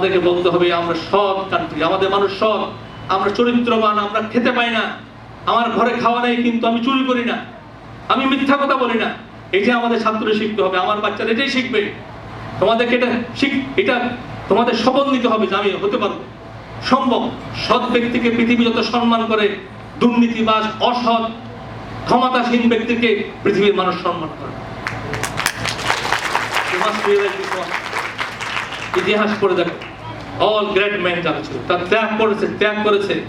আমাদেরকে বলতে হবে, আমরা সৎ কান্ট্রি আমাদের মানুষ সৎ। আমরা চরিত্রবান, আমরা খেতে পাই না। আমার ঘরে খাওয়া নেই, কিন্তু আমি চুরি করি না। আমি মিথ্যা কথা বলি না। এটা আমাদের ছাত্রদের শিখতে হবে। আমার বাচ্চারা এটাই শিখবে। তোমাদেরকে এটা শিখ, এটা তোমাদের শপথ নিতে হবে যে আমি হতে পারব। সম্ভব। সৎ ব্যক্তিকে পৃথিবী যত সম্মান করে, দুর্নীতিবাজ, অসৎ, ক্ষমতাসীন ব্যক্তিকে পৃথিবীর মানুষ সম্মান করে. ইতিহাস পড়ে দেখো। অল গ্রেট ম্যান যারা ছিল তারা ত্যাগ করেছে ত্যাগ করেছে।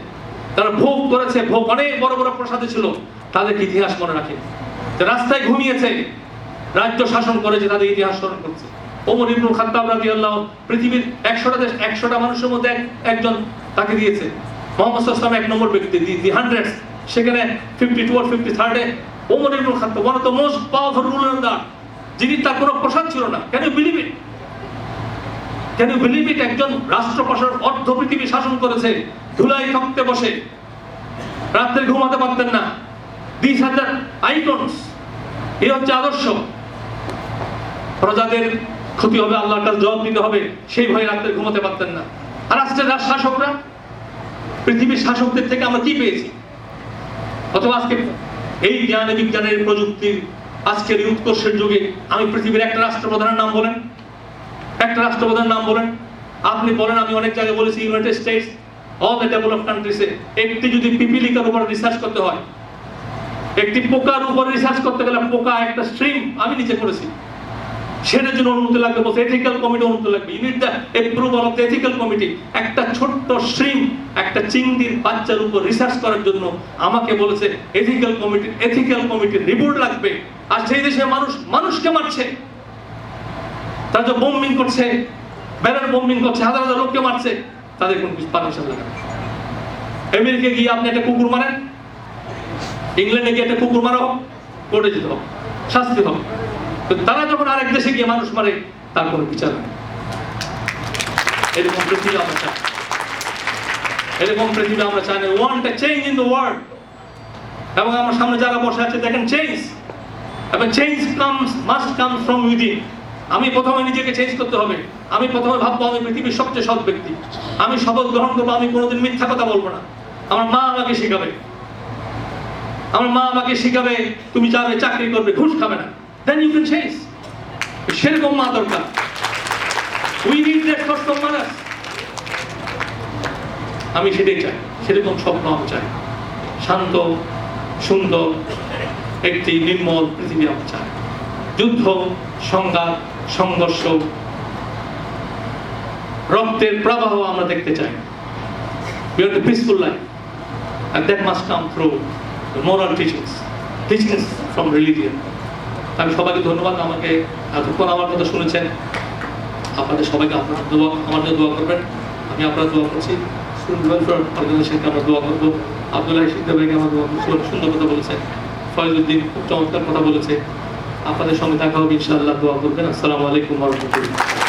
তারা ভোগ করেছে, ভোগ অনেক বড় বড় প্রসাদে ছিল। তাদেরকে ইতিহাস মনে রাখে? রাস্তায় ঘুমিয়েছে। রাজ্য শাসন করেছে, তাদের ইতিহাস স্মরণ করছে। ওমর ইবনুল খাত্তাব রাদিয়াল্লাহু পৃথিবীর একশোটা দেশ, একশোটা মানুষের মধ্যে এক- একজন তাকে দিয়েছে। মোহাম্মদ সাল্লাম এক নম্বর ব্যক্তি দি দি হান্ড্রেড সেখানে ফিফটি টু আর fifty থার্ডে Umar Ibnul Khattab one of the most powerful ruler যিনি তার কোনো প্রসাদ ছিল না। কেন বিলিভ ইট ক্যান ইউ একজন রাষ্ট্রপ্রশাসন অর্ধ পৃথিবী শাসন করেছে। ধুলাই তক্তে বসে। রাত্রে ঘুমাতে পারতেন না। দিস হাজার আইকনস এই হচ্ছে আদর্শ। প্রজাদের ক্ষতি হবে, আল্লাহর কাছে জবাব দিতে হবে। সেই ভয়ে রাত্রে ঘুমাতে পারতেন না। আর আজকের রাজ- শাসকরা? পৃথিবীর শাসকদের থেকে আমরা কি পেয়েছি? অথবা আজকে এই জ্ঞান বিজ্ঞানের প্রযুক্তির আজকের উৎকর্ষের যুগে আমি পৃথিবীর একটা রাষ্ট্রপ্রধানের নাম বলেন। একটা রাষ্ট্রপ্রধানের নাম বলেন। আপনি বলেন, আমি অনেক জায়গায় বলেছি United States all the develop কান্ট্রিসে একটি যদি পিপিলিকার উপর রিসার্চ করতে হয়, একটি পোকার উপর রিসার্চ করতে গেলে পোকা একটা স্ট্রিম আমি নিজে করেছি। সেটার জন্য অনুমতি লাগবে, বলছে এথিক্যাল কমিটি অনুমতি লাগবে। Unit the approval of ethical committee একটা ছোট্ট স্ট্রিম একটা চিংড়ির বাচ্চার উপর রিসার্চ করার জন্য আমাকে বলেছে এথিক্যাল কমিটি এথিক্যাল কমিটির রিপোর্ট লাগবে। আর সেই দেশে মানুষ, মানুষকে মারছে। তারা যে বোম্বিং করছে ব্যানার বোম্বিং করছে, হাজার হাজার লোককে মারছে, তাদের কোনো পারমিশন লাগে না। আমেরিকা গিয়ে আপনি একটা কুকুর মারেন, ইংল্যান্ডে গিয়ে একটা কুকুর মারো, কোর্টে যেতে হবে, শাস্তি হবে। তো তারা যখন আরেক দেশে গিয়ে মানুষ মারে, তার কোনো বিচার নেই এরকম পৃথিবী আমরা চাই। এরকম পৃথিবী আমরা চাই না। Want a change in the world এবং আমার সামনে যারা বসে আছে, দেখেন চেঞ্জ এবং change comes must come from within আমি প্রথমে নিজেকে চেঞ্জ করতে হবে। আমি প্রথমে ভাববো আমি পৃথিবীর সবচেয়ে সৎ ব্যক্তি। আমি শপথ গ্রহণ করব, আমি কোনোদিন মিথ্যা কথা বলব না। আমার মা আমাকে শেখাবে। আমার মা আমাকে শেখাবে, তুমি যাবে, চাকরি করবে, ঘুষ খাবে না। দেন ইউ ক্যান চেঞ্জ সেরকম মা দরকার। We need that for some আমি সেটাই চাই। সেরকম স্বপ্ন আমি চাই। শান্ত, সুন্দর, একটি নির্মল পৃথিবী আমি চাই। যুদ্ধ, সংঘাত সংঘর্ষ, রক্তের প্রবাহ আমরা দেখতে চাই। We from religion. আমি সবাইকে ধন্যবাদ আমাকে এতক্ষণ আমার কথা শুনেছেন। আপনাদের সবাইকে আপনারা দোয়া, আমার জন্য দোয়া করবেন। আমি আপনার দোয়া করছি। আমরা সুন্দর কথা বলেছেন। ফয়জুদ্দিন খুব চমৎকার কথা বলেছে। আপনাদের সঙ্গে দেখা হবে ইনশাআল্লাহ দোয়া করবেন। আসসালামু আলাইকুম রহমতুল্লাহ।